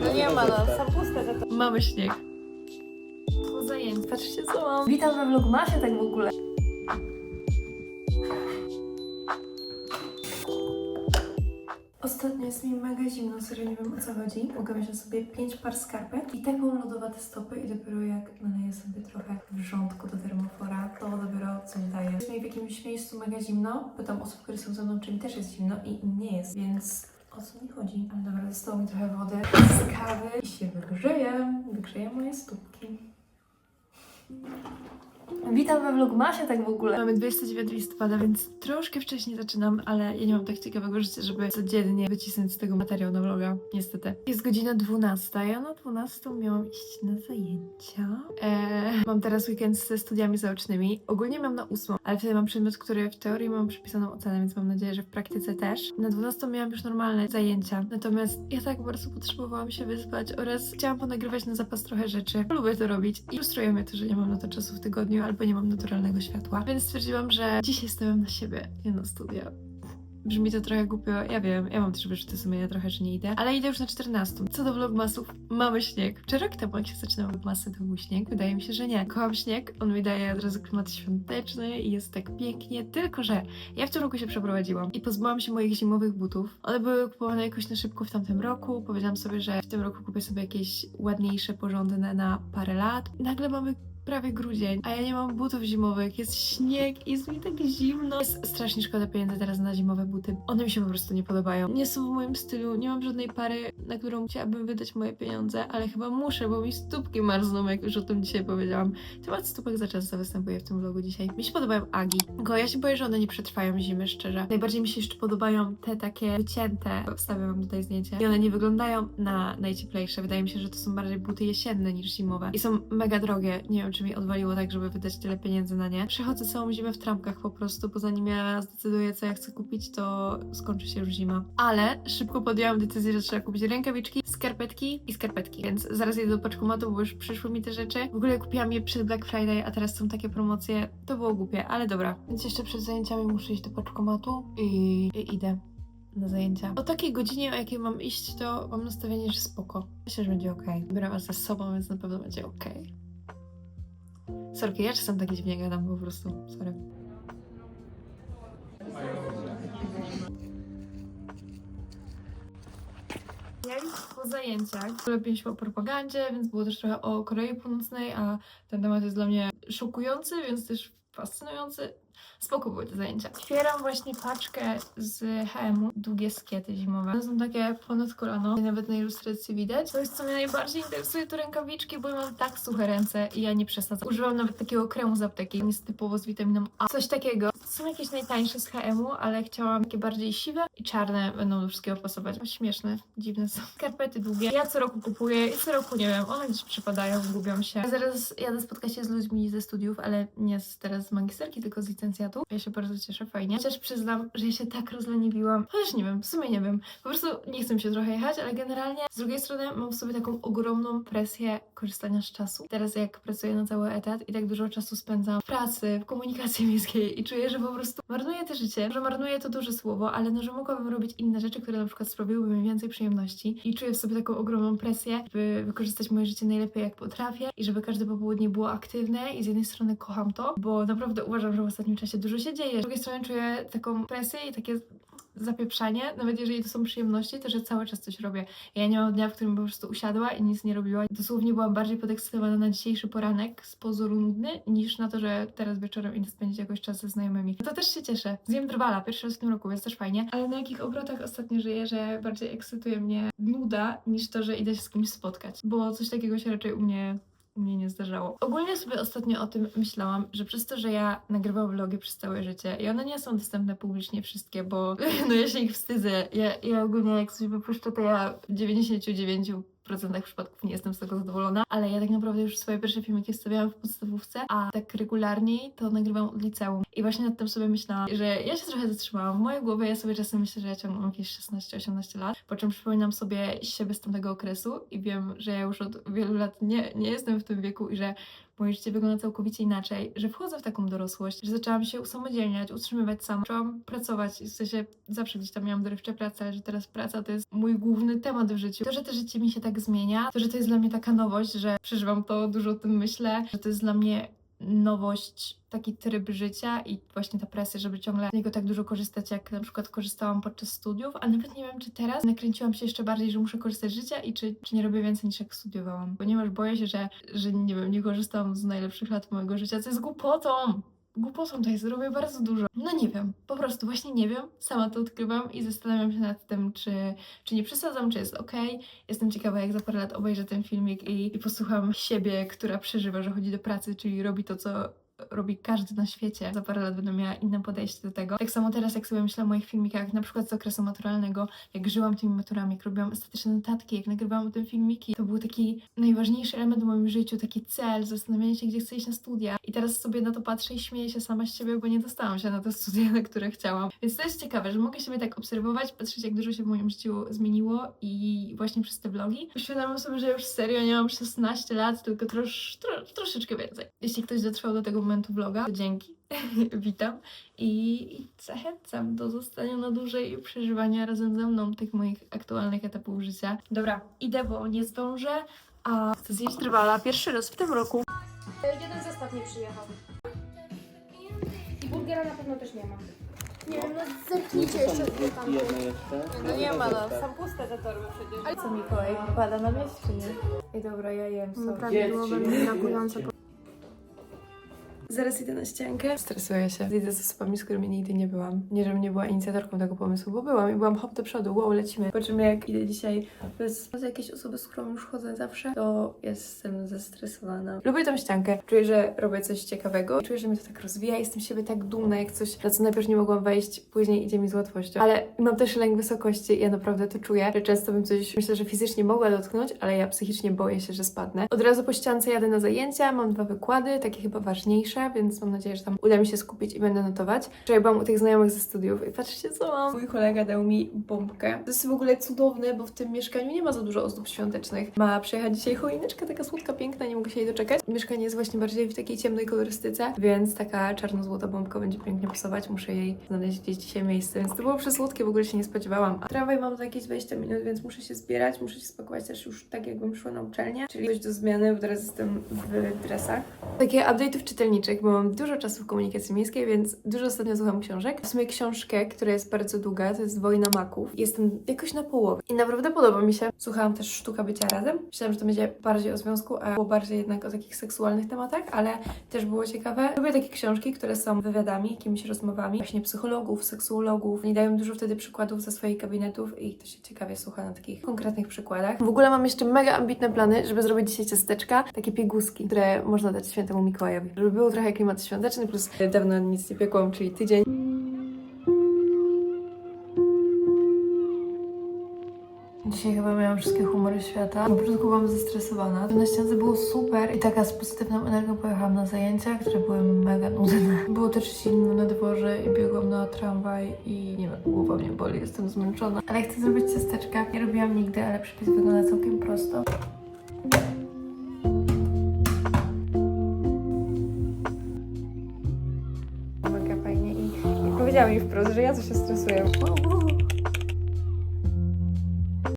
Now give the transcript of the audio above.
No nie ma, no, są puste te Mamy śnieg. to zajęć. Patrzcie co mam. Witam we vlogmasie tak w ogóle. Ostatnio jest mi mega zimno, serio nie wiem o co chodzi. Mogę wziąć sobie 5 par skarpet i taką lodowate stopy i dopiero jak naleję sobie trochę wrzątku do termofora, to dopiero coś daje. Jest mi w jakimś miejscu mega zimno. Pytam osób, które są ze mną, czy mi też jest zimno i nie jest, więc o co mi chodzi? Ale dobra, zostało mi trochę wody z kawy i się wygrzeję. Wygrzeję moje stópki. Witam we vlogmasie tak w ogóle. Mamy 29 listopada, więc troszkę wcześniej zaczynam, ale ja nie mam tak ciekawego życia, żeby codziennie wycisnąć z tego materiał na vloga, niestety. Jest godzina 12, ja na 12 miałam iść na zajęcia. Eee, mam teraz weekend ze studiami zaocznymi. Ogólnie mam na 8, ale wtedy mam przedmiot, który w teorii mam przypisaną ocenę, więc mam nadzieję, że w praktyce też. Na 12 miałam już normalne zajęcia, natomiast ja tak bardzo potrzebowałam się wyspać oraz chciałam ponagrywać na zapas trochę rzeczy. Lubię to robić i frustruje mnie to, że nie mam na to czasu w tygodniu albo nie mam naturalnego światła, więc stwierdziłam, że dzisiaj stawiam na siebie, nie na studia. Brzmi to trochę głupio, ja wiem, ja mam też wyrzuty sumienia trochę, że nie idę, ale idę już na 14. Co do vlogmasów, mamy śnieg. Czy rok temu, jak się zaczynał vlogmasy, to był śnieg? Wydaje mi się, że nie. Kocham śnieg, on mi daje od razu klimat świąteczny i jest tak pięknie, tylko że ja w tym roku się przeprowadziłam i pozbyłam się moich zimowych butów. One były kupowane jakoś na szybko w tamtym roku. Powiedziałam sobie, że w tym roku kupię sobie jakieś ładniejsze, porządne na parę lat. Nagle mamy prawie grudzień, a ja nie mam butów zimowych, jest śnieg i jest mi tak zimno. Jest strasznie szkoda pieniędzy teraz na zimowe buty. One mi się po prostu nie podobają. Nie są w moim stylu, nie mam żadnej pary, na którą chciałabym wydać moje pieniądze, ale chyba muszę, bo mi stópki marzną, jak już o tym dzisiaj powiedziałam. Temat stópek za często występuje w tym vlogu dzisiaj. Mi się podobają agi, tylko ja się boję, że one nie przetrwają zimy, szczerze. Najbardziej mi się jeszcze podobają te takie wycięte, wstawię wam tutaj zdjęcie. I one nie wyglądają na najcieplejsze. Wydaje mi się, że to są bardziej buty jesienne niż zimowe. I są mega drogie. Nie wiem, czy mi odwaliło tak, żeby wydać tyle pieniędzy na nie. Przechodzę całą zimę w trampkach po prostu, bo zanim ja zdecyduję, co ja chcę kupić, to skończy się już zima. Ale szybko podjęłam decyzję, że trzeba kupić rękawiczki, skarpetki i skarpetki, więc zaraz jedę do paczkomatu, bo już przyszły mi te rzeczy. W ogóle kupiłam je przed Black Friday, a teraz są takie promocje. To było głupie, ale dobra. Więc jeszcze przed zajęciami muszę iść do paczkomatu i, i idę na zajęcia. O takiej godzinie, o jakiej mam iść, to mam nastawienie, że spoko. Myślę, że będzie ok. Biorę was ze sobą, więc na pewno będzie ok. Sorki, ja czasem tak dziwnie gadam po prostu. Sorry. Po zajęciach się o propagandzie, więc było też trochę o Korei Północnej, a ten temat jest dla mnie szokujący, więc też fascynujący. Spoko były te zajęcia. Otwieram właśnie paczkę z HM-u, długie skiety zimowe. One są takie ponad kolano, nawet na ilustracji widać. To jest co mnie najbardziej interesuje, to rękawiczki, bo ja mam tak suche ręce i ja nie przesadzam. Używam nawet takiego kremu z apteki, jest typowo z witaminą A. Coś takiego. To są jakieś najtańsze z HM-u, ale chciałam takie bardziej siwe i czarne będą do wszystkiego pasować. O, śmieszne, dziwne są. Skarpety długie. Ja co roku kupuję i co roku, nie wiem, one gdzieś przypadają, gubią się. Zaraz jadę spotkać się z ludźmi ze studiów, ale nie z, teraz z magisterki, tylko z licencjatu. Ja się bardzo cieszę, fajnie. Chociaż przyznam, że ja się tak rozleniwiłam. Chociaż nie wiem, w sumie nie wiem. Po prostu nie chcę się trochę jechać, ale generalnie z drugiej strony mam w sobie taką ogromną presję korzystania z czasu. Teraz jak pracuję na cały etat i tak dużo czasu spędzam w pracy, w komunikacji miejskiej i czuję, że po prostu marnuję to życie. Że marnuję to duże słowo, ale no, że mogłabym robić inne rzeczy, które na przykład sprawiłyby mi więcej przyjemności. I czuję w sobie taką ogromną presję, by wykorzystać moje życie najlepiej jak potrafię i żeby każde popołudnie było aktywne i z jednej strony kocham to, bo naprawdę uważam, że w ostatnim czasie dużo się dzieje. Z drugiej strony czuję taką presję i takie zapieprzanie, nawet jeżeli to są przyjemności, to że cały czas coś robię. Ja nie mam dnia, w którym po prostu usiadła i nic nie robiła. Dosłownie byłam bardziej podekscytowana na dzisiejszy poranek z pozoru nudny, niż na to, że teraz wieczorem idę spędzić jakoś czas ze znajomymi. To też się cieszę. Zjem drwala pierwszy raz w tym roku, więc też fajnie. Ale na jakich obrotach ostatnio żyję, że bardziej ekscytuje mnie nuda, niż to, że idę się z kimś spotkać. Bo coś takiego się raczej u mnie mnie nie zdarzało. Ogólnie sobie ostatnio o tym myślałam, że przez to, że ja nagrywam vlogi przez całe życie i one nie są dostępne publicznie wszystkie, bo no ja się ich wstydzę. Ja, ja ogólnie jak coś wypuszczę, to ja 99 procentach przypadków nie jestem z tego zadowolona, ale ja tak naprawdę już swoje pierwsze filmiki wstawiałam w podstawówce, a tak regularniej to nagrywam od liceum. I właśnie nad tym sobie myślałam, że ja się trochę zatrzymałam. W mojej głowie ja sobie czasem myślę, że ja ciągle mam jakieś 16-18 lat, po czym przypominam sobie siebie z tamtego okresu i wiem, że ja już od wielu lat nie, nie jestem w tym wieku i że moje życie wygląda całkowicie inaczej, że wchodzę w taką dorosłość, że zaczęłam się usamodzielniać, utrzymywać sama, zaczęłam pracować, w sensie zawsze gdzieś tam miałam dorywcze pracę, ale że teraz praca to jest mój główny temat w życiu. To, że to życie mi się tak zmienia, to, że to jest dla mnie taka nowość, że przeżywam to, dużo o tym myślę, że to jest dla mnie nowość, taki tryb życia i właśnie ta presja, żeby ciągle z niego tak dużo korzystać, jak na przykład korzystałam podczas studiów, a nawet nie wiem, czy teraz nakręciłam się jeszcze bardziej, że muszę korzystać z życia i czy, czy nie robię więcej niż jak studiowałam. Ponieważ boję się, że, że nie wiem, nie korzystam z najlepszych lat mojego życia, co jest głupotą. Głupotą to jest, robię bardzo dużo. No nie wiem, po prostu właśnie nie wiem, sama to odkrywam i zastanawiam się nad tym, czy, czy nie przesadzam, czy jest ok. Jestem ciekawa, jak za parę lat obejrzę ten filmik i, i posłucham siebie, która przeżywa, że chodzi do pracy, czyli robi to, co robi każdy na świecie. Za parę lat będę miała inne podejście do tego. Tak samo teraz, jak sobie myślę o moich filmikach, na przykład z okresu maturalnego, jak żyłam tymi maturami, jak robiłam estetyczne notatki, jak nagrywałam o tym filmiki, to był taki najważniejszy element w moim życiu, taki cel, zastanawianie się, gdzie chcę iść na studia. I teraz sobie na to patrzę i śmieję się sama z siebie, bo nie dostałam się na te studia, na które chciałam. Więc to jest ciekawe, że mogę siebie tak obserwować, patrzeć, jak dużo się w moim życiu zmieniło i właśnie przez te vlogi. Uświadamiam sobie, że już serio nie mam 16 lat, tylko trosz, tro, troszeczkę więcej. Jeśli ktoś dotrwał do tego momentu vloga, to dzięki. Witam i, zachęcam do zostania na dłużej i przeżywania razem ze mną tych moich aktualnych etapów życia. Dobra, idę, bo nie zdążę, a chcę zjeść drwala pierwszy raz w tym roku. Jeden zestaw nie przyjechał. I burgera na pewno też nie ma. Nie wiem, no zerknijcie jeszcze dwie tam. Jedno jeszcze. No nie ma, no, są puste te torby przecież. Ale co Mikołaj, pada na wieś czy nie? I dobra, ja jem No sobie. prawidłowe, brakujące. Zaraz idę na ściankę. Stresuję się. Idę z osobami, z którymi nigdy nie byłam. Nie, żebym nie była inicjatorką tego pomysłu, bo byłam i byłam hop do przodu, wow, lecimy. Po czym jak idę dzisiaj bez, bez jakiejś osoby, z którą już chodzę zawsze, to jestem zestresowana. Lubię tą ściankę. Czuję, że robię coś ciekawego. Czuję, że mnie to tak rozwija. Jestem siebie tak dumna, jak coś, na co najpierw nie mogłam wejść, później idzie mi z łatwością. Ale mam też lęk wysokości. Ja naprawdę to czuję, że często bym coś, myślę, że fizycznie mogła dotknąć, ale ja psychicznie boję się, że spadnę. Od razu po ściance jadę na zajęcia, mam dwa wykłady, takie chyba ważniejsze, więc mam nadzieję, że tam uda mi się skupić i będę notować. Wczoraj byłam u tych znajomych ze studiów i patrzcie co mam. Mój kolega dał mi bombkę. To jest w ogóle cudowne, bo w tym mieszkaniu nie ma za dużo ozdób świątecznych. Ma przyjechać dzisiaj choineczka, taka słodka, piękna, nie mogę się jej doczekać. Mieszkanie jest właśnie bardziej w takiej ciemnej kolorystyce, więc taka czarno-złota bombka będzie pięknie pasować. Muszę jej znaleźć gdzieś dzisiaj miejsce, więc to było przesłodkie, w ogóle się nie spodziewałam. A tramwaj mam za jakieś 20 minut, więc muszę się zbierać, muszę się spakować też już tak, jakbym szła na uczelnię, czyli coś do zmiany, bo teraz jestem w dresach. Takie update'ów czytelniczych, bo mam dużo czasu w komunikacji miejskiej, więc dużo ostatnio słucham książek. W sumie książkę, która jest bardzo długa, to jest Wojna Maków. Jestem jakoś na połowie i naprawdę podoba mi się. Słuchałam też Sztuka Bycia Razem. Myślałam, że to będzie bardziej o związku, a było bardziej jednak o takich seksualnych tematach, ale też było ciekawe. Lubię takie książki, które są wywiadami, jakimiś rozmowami właśnie psychologów, seksuologów. Nie dają dużo wtedy przykładów ze swoich gabinetów i to się ciekawie słucha na takich konkretnych przykładach. W ogóle mam jeszcze mega ambitne plany, żeby zrobić dzisiaj ciasteczka, takie pieguski, które można dać świętemu Mikołajowi. Żeby było trochę klimat świąteczny, plus dawno nic nie piekłam, czyli tydzień. Dzisiaj chyba miałam wszystkie humory świata. Na początku byłam zestresowana. Na ściance było super i taka z pozytywną energią pojechałam na zajęcia, które były mega nudne. Było też zimno na dworze i biegłam na tramwaj i nie wiem, głowa mnie boli, jestem zmęczona. Ale chcę zrobić ciasteczka. Nie robiłam nigdy, ale przepis wygląda całkiem prosto. Powiedziała mi wprost, że ja coś się stresuję.